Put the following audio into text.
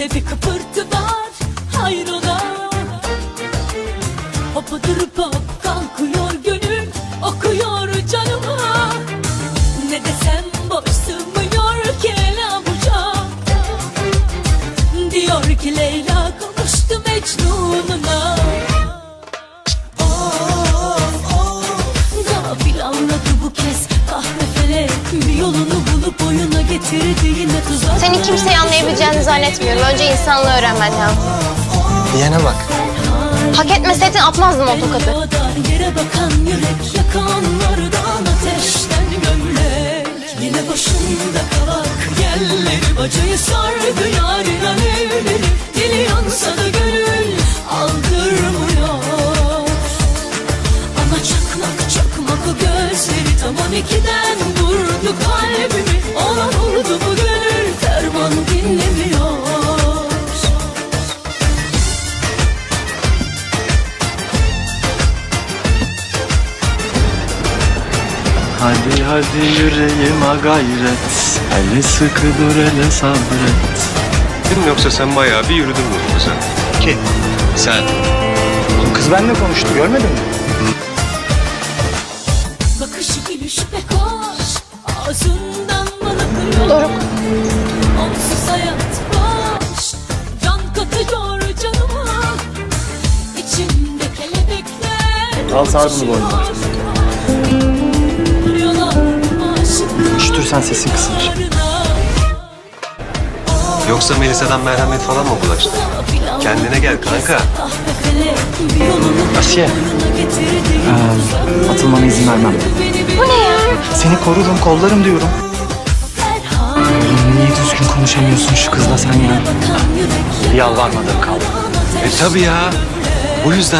Bir kıpırtı var hayrola? Hopa durup hop kalkıyor Seni kimseyi anlayabileceğini zannetmiyorum. Önce insanlığı öğrenmen lazım. Diyene bak. Hak etmeseydin atmazdın o tokadı. Yoldan yere bakan yürek yakanlardan ateşten gömlek Yine başında kavak yerleri bacayı sardı yarın alevleri Dili yansa da gönül aldırmıyor Ama çakmak çakmak o gözleri tam on ikiden vurdu kalbimi Hadi hadi yüreğime gayret Hele sıkı dur hele sabret Değil mi yoksa sen bayağı bir yürüdün bu kıza? Ki Sen. bu kız benimle konuştu görmedin mi? Bakışı gülüşü pek hoş Ağzından bal akıyor Doruk. Onsuz hayat boş Can katıyor canıma İçimde kelebekler Al sar bunu boynuna. Üşütürsen sesin kısılır. Yoksa Melisa'dan merhamet falan mı bulaştı? Kendine gel kanka. Asiye. Ee, atılmana izin vermem. Bu ne ya? Seni korurum, kollarım diyorum. Niye düzgün konuşamıyorsun şu kızla sen ya? Bir yalvarmadığım kaldı. E tabi ya. Bu yüzden